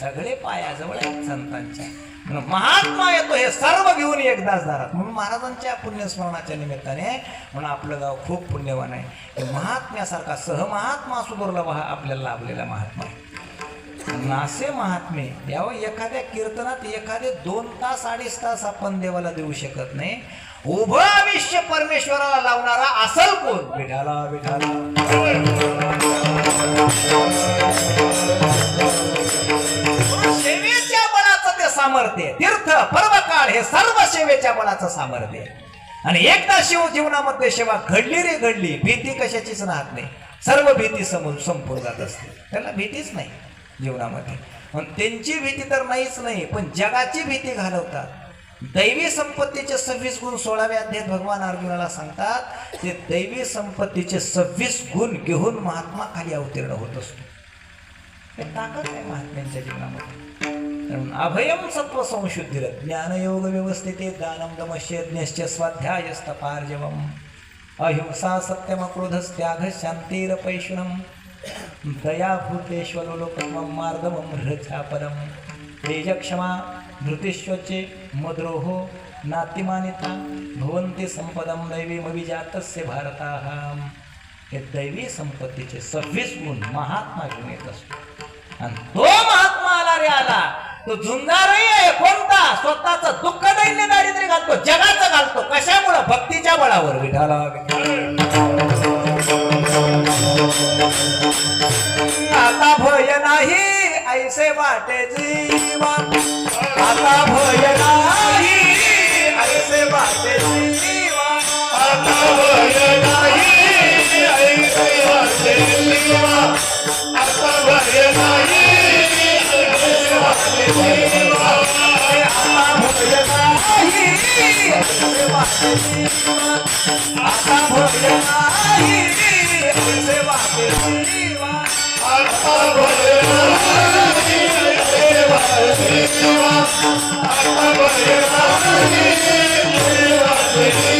सगळे पायाजवळ आहेत संतांच्या. म्हणून महात्मा येतो हे सर्व घेऊन एकदाच दारात. म्हणून महाराजांच्या पुण्यस्मरणाच्या निमित्ताने म्हणून आपलं गाव खूप पुण्यवान आहे. हे महात्म्यासारखा सहमहात्मा सुदुर्लभ हा आपल्याला लाभलेला महात्मा आहे. नासे महात्मे यावं एखाद्या कीर्तनात एखादे दोन तास अडीच तास आपण देवाला देऊ शकत नाही. उभं आयुष्य परमेश्वराला लावणारा असल कोण? विठाला विठाला सामर्थ्य तीर्थ पर्वकाळ हे सर्व सेवेच्या बळाचं सामर्थ्य आणि एकदा शिव जीवनामध्ये सेवा घडली रे घडली भीती कशाचीच राहत नाही. सर्व भीती समोर संपून जात असते. त्याला भीतीच नाही जीवनामध्ये. पण त्यांची भीती तर नाहीच नाही पण जगाची भीती घालवतात. दैवी संपत्तीचे सव्वीस गुण सोळाव्या अध्यायात भगवान अर्जुनाला सांगतात ते दैवी संपत्तीचे सव्वीस गुण घेऊन महात्मा खाली अवतीर्ण होत असतो. ताकद आहे महात्म्यांच्या जीवनामध्ये. अभयम सत्व संशुद्धिर ज्ञानयोग व्यवस्थिते दानम दमश्य स्वाध्यायस्तपार्जवम। अहिंसा सत्यमक्रोधस्त्याग शांतिरपैशुनम दया भूतेश्वलोलोपमं मार्गमं हृच्छापदं तेजक्षमा धृतिश्वचे मद्रोहो नातिमानिता भवन्ति संपदं दैवीमविजातस्य भारताः। हे दैवी संपत्तीचे सव्वीस गुण महात्मा घेऊन येत असतो आणि तो महात्मा आला रे आला। तो झुंजारही आहे कोणता? स्वतःच दुःख दैन्य दारिद्र्य घालतो जगाचं घालतो. कशामुळं? भक्तीच्या बळावर विठाला आता भय नाही ऐसे वाटे जीवा आता भय नाही. आता भोले नाही सेवा केली आता भोले नाही सेवा केली आता भोले नाही सेवा केली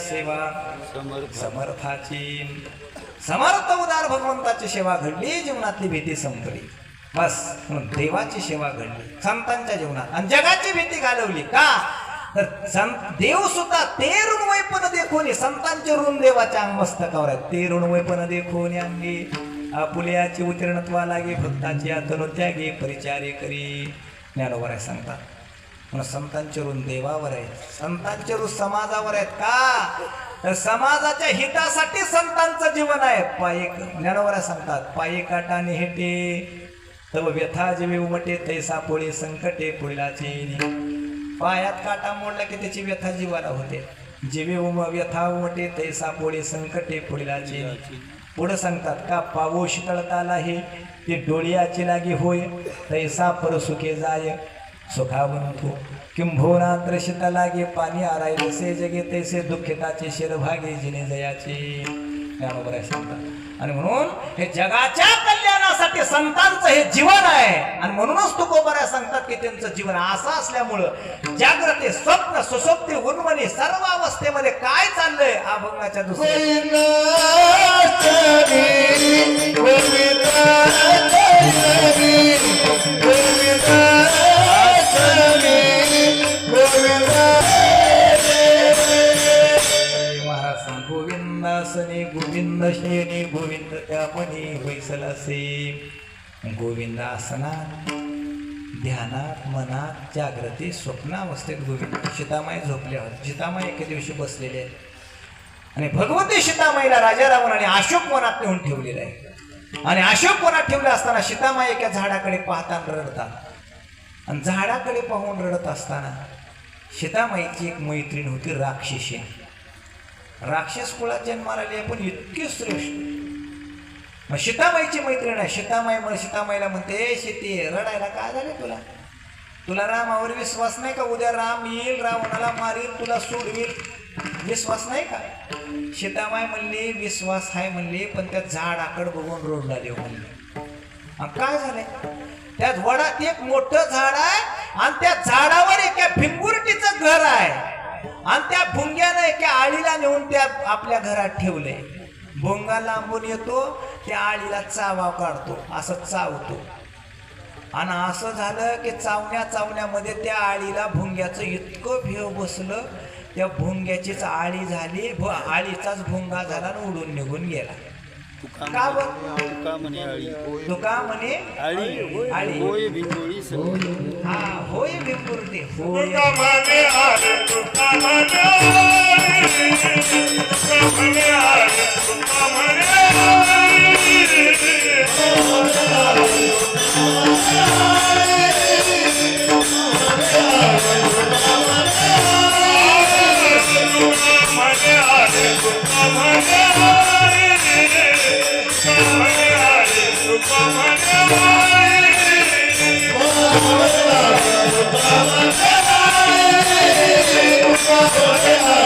सेवा समर्थाची. समर्थ उदार भगवंताची सेवा घडली जीवनातली भीती संपली. बस म्हणून देवाची सेवा घडली संतांच्या जीवनात. आणि जगाची भीती घालवली. का? तर संत देव सुद्धा ते ऋणवैपण देखून संतांचे ऋण देवाच्या मस्तकावर आहे ते ऋणवैपण देखून अंगी. आपुल्याची उतीर्णत्वा लागे भक्ताची आतनो त्यागे परिचारे करी. ज्ञानोबर आहे सांगतात. म्हणून संतांचे ऋण देवावर आहे संतांचे ऋण समाजावर आहेत का? समाजाच्या हितासाठी संतांचं जीवन आहे. पायी ज्ञानोबर सांगतात पायी काटा निहेटे तव व्यथा जीवी उमटे तैसा पोळी संकटे पुढलाचे पायात काटा मोडला की त्याची व्यथा जीवाला होते. जीवी उम व्यथा उमटे तैसा पोळी संकटे पुढलाचे पुढं सांगतात का पाऊस तळताला हे ते डोळ्याची लागी होय तैसा परसुके जाय. सुखावंतो. किंभोना त्रशिता लागे पाणी आराय जसे जगे तैसे दुःखिताचे शिरभागे जिने जयाचे. ज्ञानोबर आहे सांगतात आणि म्हणून हे जगाच्या कल्याणासाठी संतांचं हे जीवन आहे. आणि म्हणूनच तुकोबऱ्या सांगतात की त्यांचं जीवन असं असल्यामुळं जाग्रते स्वप्न सुसुप्ती उन्मनी सर्व अवस्थेमध्ये काय चाललंय? अभंगाच्या दुसऱ्या गोविंद गोविंद त्या मनी वैसलासे गोविंद आसनात ध्यानात मनात जागृती स्वप्नावस्थेत गोविंद सीतामाई झोपल्यावर सीतामाई एके दिवशी बसलेले आहेत. आणि भगवती सीतामाईला राजा रावणाने अशोक वनात नेऊन ठेवलेलं आहे. आणि अशोक वनात ठेवले असताना सीतामाई एका झाडाकडे पाहताना रडतात. आणि झाडाकडे पाहून रडत असताना सीतामाईची एक मैत्रीण होती राक्षसी. राक्षस कुळात जन्माला आली पण इतकी श्रेष्ठ. मग सीतामाईची मैत्रीण आहे. सीतामाई मग सीतामाईला म्हणते शेती रडायला काय झाले तुला? तुला रामावर विश्वास नाही का? उद्या राम येईल रावणाला मारील तुला सोडवील. विश्वास नाही का? सीतामाई म्हणली विश्वास आहे म्हणली पण त्या झाडाकड बघून रोडला देऊ हो म्हणली. काय झालंय? त्या वडात एक मोठं झाड आहे आणि त्या झाडावर एका भिंगुरटीचं घर आहे. आणि त्या भुंग्यानं एका आळीला नेऊन त्या आपल्या घरात ठेवलंय. भुंगा लांबून येतो त्या आळीला चावा काढतो असं चावतो. आणि असं झालं की चावण्या चावण्यामध्ये त्या आळीला भुंग्याचं इतकं भेव बसलं त्या भुंग्याचीच आळी झाली भ आळीचाच भुंगा झाला आणि उडून निघून गेला. का बरं? तुका म्हणे आळी तुका म्हणे आळी आळी. होय भिंगोळी सगळी हा होय भिंगुरते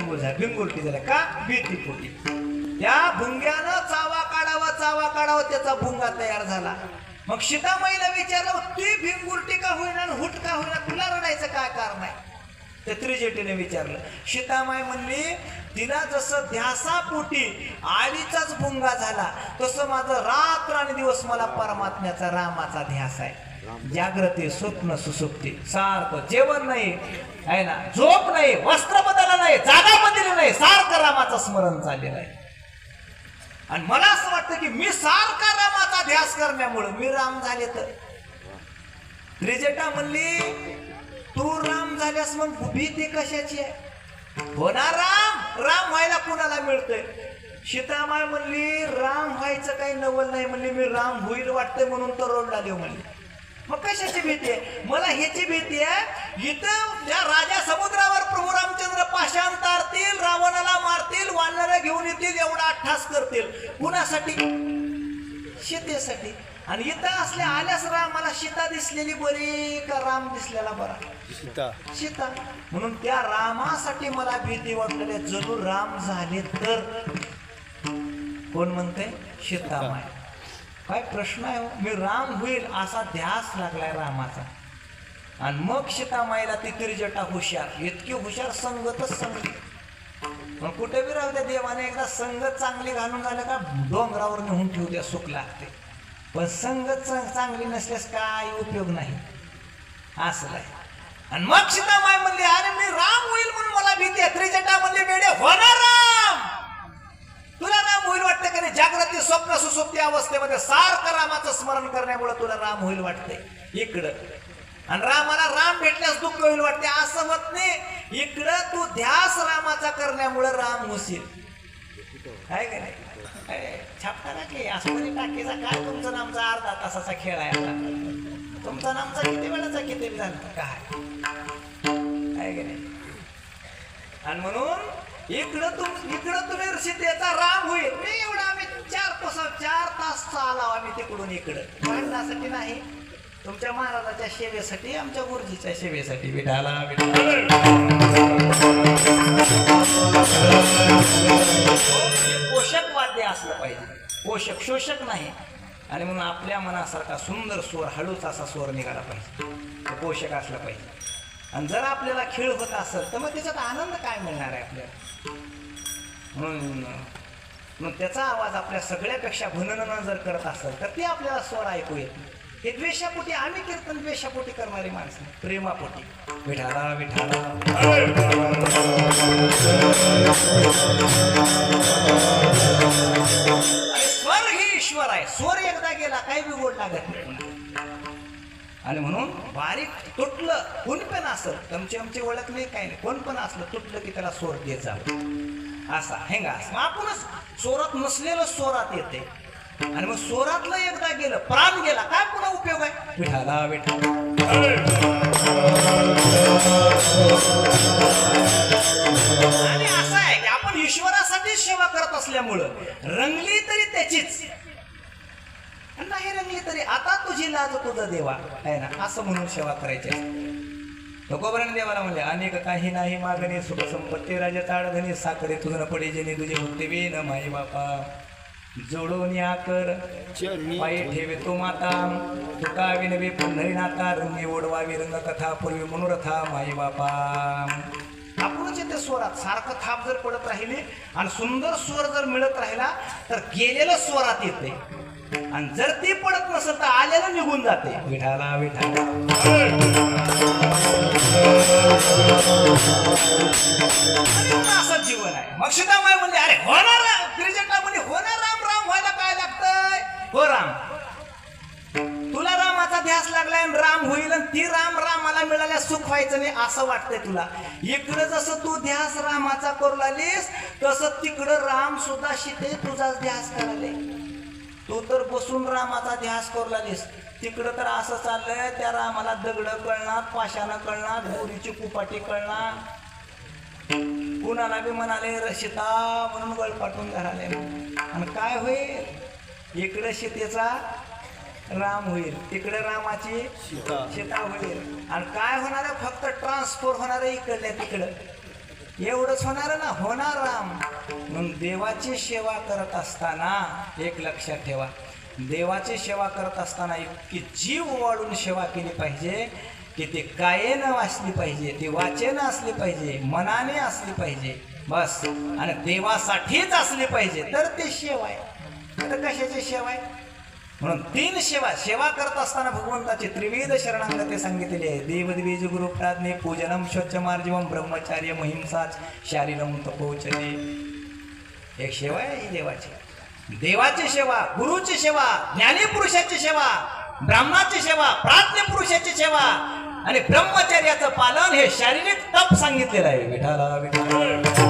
आळीच भर भिंगुरटी झाल्या का? भीती पोटी त्या भुंग्यानं चावा काढावा चावा काढावा त्याचा भुंगा तयार झाला. मग सीतामाईला विचारलं ती भिंगुरटी का होईना हुट का होईना? तुला रडायचं काय कारण आहे? त्या त्रिजेटीने विचारलं. सीतामाई म्हणली तिला जसं ध्यासापोटी आळीचाच भुंगा झाला तसं माझं रात्र आणि दिवस मला परमात्म्याचा रामाचा ध्यास आहे. जागृती स्वप्न सुसुप्ती. सारखं जेवण नाही आहे ना? झोप नाही वस्त्र बदललं नाही जागा बदलली नाही सारखं रामाचं स्मरण चाललेलं आहे. आणि मला असं वाटतं की मी सारखा रामाचा ध्यास करण्यामुळं मी राम झाले तर. त्रिजटा म्हणली तू राम झाल्यास मग भीती कशाची आहे? होणार राम. राम व्हायला कुणाला मिळतंय? सीतामाय म्हणली राम व्हायचं काही नवल नाही. म्हणली मी राम होईल वाटतंय म्हणून तर रोडला देऊ म्हणली मग कशाची भीती आहे. मला ह्याची भीती आहे. इथं ज्या राजा समुद्रावर प्रभू रामचंद्र पाषाण तारतील रावणाला मारतील वानर घेऊन येतील एवढा अठ्ठास करतील. कुणासाठी? शेतीसाठी. आणि इथं असल्या आल्यास रामाला सीता दिसलेली बरी का राम दिसलेला बरा? सीता. सीता. म्हणून त्या रामासाठी मला भीती वाटलेली. जरूर राम झाले तर? कोण म्हणते सीतामाय काय प्रश्न आहे हो? मी राम होईल असा ध्यास लागलाय रामाचा. आणि मग सीतामाईला ती त्रिजटा हुशार. इतकी हुशार संगतच संगली मग कुठे बी राहू द्या देवाने एकदा संगत चांगली घालून झालं का डोंगरावर नेऊन ठेवू द्या सुख लागते. पण संगत चांगली नसल्यास काय उपयोग नाही. असं आहे. आणि मग सीतामाई म्हणली अरे मी राम होईल म्हणून मला भीती त्रिजटा म्हणली वेडे होणार ठिकाणी जागृती स्वप्न सुसुप्ती अवस्थेमध्ये सारखं रामाचं स्मरण करण्यामुळे तुला राम होईल वाटतंय इकडं. आणि रामाला राम भेटल्यास दुःख होईल वाटते. असं होत नाही. इकडं तू ध्यास रामाचा करण्यामुळे राम होशील. काय का नाही? छापता टाकली. असं तरी टाकीचा काय तुमचा नामचा अर्धा तासाचा खेळ आहे आता. तुमचा नामचा किती वेळाचा किती झाला? काय? काय का नाही? आणि म्हणून इकडं तुम इकडं तुम्ही सीतेचा राम होईल. रे एवढा आम्ही चार तास चार तास चालाव आम्ही तिकडून इकडं. भांडणासाठी नाही. तुमच्या महाराजाच्या सेवेसाठी आमच्या गुरुजीच्या सेवेसाठी विठाला पोषक वाद्य असलं पाहिजे. पोषक शोषक नाही. आणि म्हणून आपल्या मनासारखा सुंदर स्वर हळूच असा स्वर निघाला पाहिजे. पोषक असला पाहिजे. आणि जर आपल्याला खेळ होत असेल तर मग त्याच्यात आनंद काय मिळणार आहे आपल्याला? म्हणून मग त्याचा आवाज आपल्या सगळ्यापेक्षा भननं जर करत असेल तर ते आपल्याला स्वर ऐकू येत हे द्वेषापोटी आम्ही कीर्तन द्वेषापोटी करणारी माणसं प्रेमापोटी. विठाला विठाला. आणि स्वर हे ईश्वर आहे. स्वर एकदा गेला काही बिघोड लागत नाही. आणि म्हणून बारीक तुटलं कोण पण असं तुमची आमची ओळख नाही काही नाही. कोण पण असलं तुटलं की त्याला स्वर देत असा हेंगा आपणच सोरात नसलेलं सोरात येते. आणि मग सोरातलं एकदा गेलं प्राण गेला काय पुन्हा उपयोग आहे? विठाला विठा आणि असं आहे की आपण ईश्वरासाठी सेवा करत असल्यामुळं रंगली तरी त्याचीच. नाही रंगली तरी आता तुझी लाज तुझा देवा. आहे ना? असं म्हणून सेवा करायची. तुकोबराने देवाला म्हणले अनेक काही नाही मागणे सुख संपत्ती राजा ताडधनी साकडे तुझं पडे जेणे तुझे भक्ती वेन माई बापा. जोडून या कर चरणी पायी ठेवे तो माता. तुका विनवे पंढरीनाथा रंगी ओढवावी रंग कथा पूर्वी मनोरथा माई बापा. आपणच येते स्वरात सारखं थाप जर पडत राहिले आणि सुंदर स्वर जर मिळत राहिला तर गेलेलं स्वरात येते. आणि जर ती पडत नसेल तर आलेलं निघून जाते. विठाला विठाला. असं जीवन आहे. मग सीतामाई म्हणले अरे होणार त्रिजटा म्हणजे होणार राम राम व्हायला काय लागतंय? हो राम. तुला रामाचा ध्यास लागलाय राम होईल आणि ती राम रामाला मिळाल्या सुख व्हायचं नाही असं वाटतंय तुला. इकडं जसं तू ध्यास रामाचा करू लागलीस तसं तिकडं राम सुद्धा शिते तुझाच ध्यास करायले तू तर बसून रामाचा ध्यास करू लागलीस तिकडं तर असं चाललंय त्या रामाला दगड कळणार पाशानं कळणार गोरीची कुपाटी कळणार. कुणाला बी म्हणाले रशिता म्हणून गळपाटून घराले आणि काय होईल? इकडे सीतेचा राम होईल तिकडे रामाची. सीता. होईल. आणि काय होणार आहे? फक्त ट्रान्सफर होणार आहे इकडल्या तिकडं. एवढंच होणार ना होणार राम. म्हणून देवाची सेवा करत असताना एक लक्षात ठेवा. देवाची सेवा करत असताना इतकी जीव वाढून सेवा केली पाहिजे की ती कायेनं वाचली पाहिजे ती वाचेनं असली पाहिजे मनाने असली पाहिजे. बस. आणि देवासाठीच असली पाहिजे. तर ते सेवा आहे. तर कशाची सेवा आहे? म्हणून तीन सेवा सेवा करत असताना भगवंताची त्रिविध शरणांगते सांगितलेली आहे. देवद्वीज गुरु प्राज्ञे पूजनम स्वच्छ मार्जवम ब्रह्मचार्य महिंसाच शारीरम तपोचने. एक सेवा आहे ही देवाची. देवाची सेवा गुरुची सेवा ज्ञानी पुरुषाची सेवा ब्राह्मणाची सेवा प्राज्ञ पुरुषाची सेवा आणि ब्रह्मचर्याचं पालन हे शारीरिक तप सांगितलेलं आहे. विठाला विठाला